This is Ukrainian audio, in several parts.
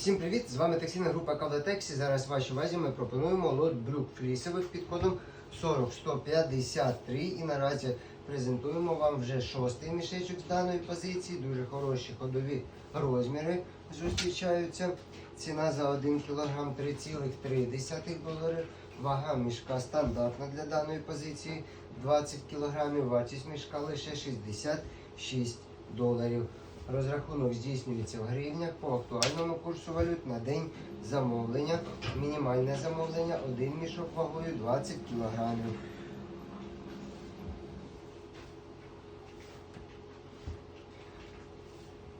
Всім привіт! З вами текстильна група Кавлатексі. Зараз вашій увазі ми пропонуємо лот брюк флісових під кодом 40153 і наразі презентуємо вам вже шостий мішечок з даної позиції. Дуже хороші ходові розміри зустрічаються. Ціна за 1 кг 3,3 долари. Вага мішка стандартна для даної позиції 20 кг. Вартість мішка лише 66 доларів. Розрахунок здійснюється в гривнях по актуальному курсу валют на день замовлення. Мінімальне замовлення один мішок вагою 20 кг.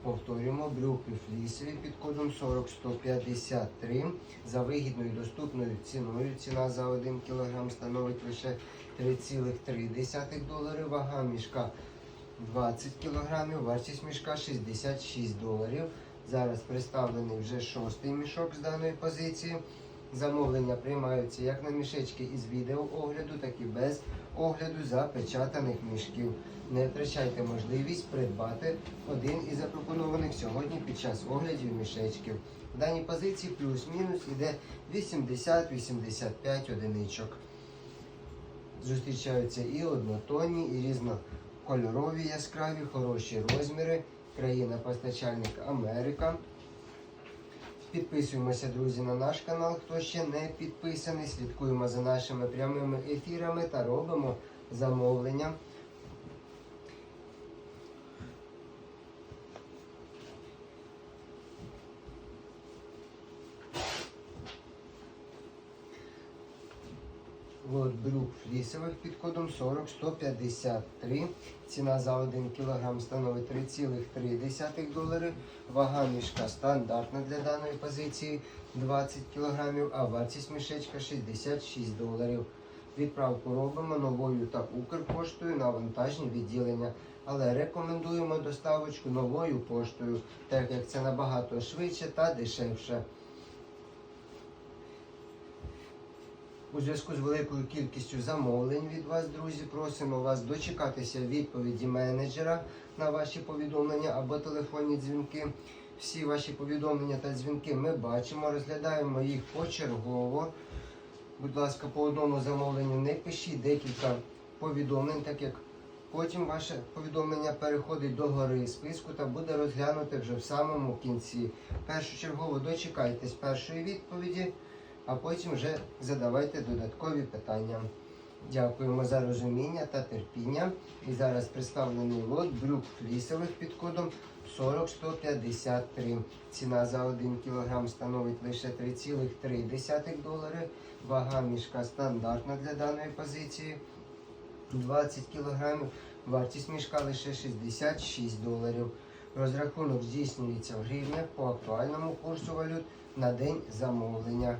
Повторюємо брюки флісові під кодом 40153 за вигідною доступною ціною. Ціна за 1 кг становить лише 3,3 долари. Вага мішка 20 кг, вартість мішка 66 доларів. Зараз представлений вже шостий мішок з даної позиції. Замовлення приймаються як на мішечки із відеоогляду, так і без огляду запечатаних мішків. Не втрачайте можливість придбати один із запропонованих сьогодні під час оглядів мішечків. В даній позиції плюс-мінус іде 80-85 одиничок. Зустрічаються і однотонні, і різнокольорові яскраві, хороші розміри. Країна-постачальник Америка. Підписуємося, друзі, на наш канал, хто ще не підписаний. Слідкуємо за нашими прямими ефірами та робимо замовлення. Лот брюк флісових під кодом 40153. Ціна за 1 кг становить 3,3 долари. Вага мішка стандартна для даної позиції 20 кг, а вартість мішечка 66 доларів. Відправку робимо новою та Укрпоштою на вантажні відділення. Але рекомендуємо доставочку новою поштою, так як це набагато швидше та дешевше. У зв'язку з великою кількістю замовлень від вас, друзі, просимо вас дочекатися відповіді менеджера на ваші повідомлення або телефонні дзвінки. Всі ваші повідомлення та дзвінки ми бачимо, розглядаємо їх почергово. Будь ласка, по одному замовленню не пишіть декілька повідомлень, так як потім ваше повідомлення переходить до гори списку та буде розглянуте вже в самому кінці. Першочергово дочекайтесь першої відповіді а потім вже задавайте додаткові питання. Дякуємо за розуміння та терпіння. І зараз представлений лот брюк флісових під кодом 40153. Ціна за 1 кг становить лише 3,3 долари. Вага мішка стандартна для даної позиції 20 кг. Вартість мішка лише 66 доларів. Розрахунок здійснюється в гривнях по актуальному курсу валют на день замовлення.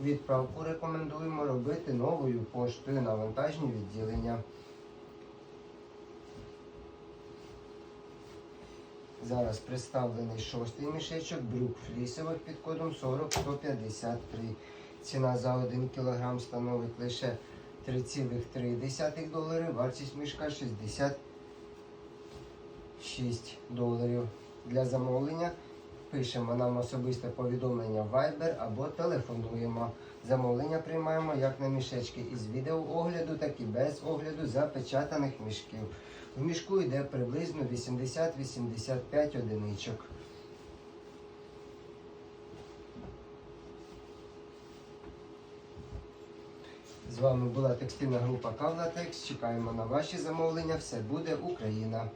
Відправку рекомендуємо робити новою поштою на вантажні відділення. Зараз представлений шостий мішечок брюк флісових під кодом 40153. Ціна за 1 кг становить лише 3,3 долари, вартість мішка 66 доларів. Для замовлення пишемо нам особисте повідомлення в Viber або телефонуємо. Замовлення приймаємо як на мішечки із відеоогляду, так і без огляду запечатаних мішків. В мішку йде приблизно 80-85 одиничок. З вами була текстильна група Кавлатекс. Чекаємо на ваші замовлення. Все буде Україна!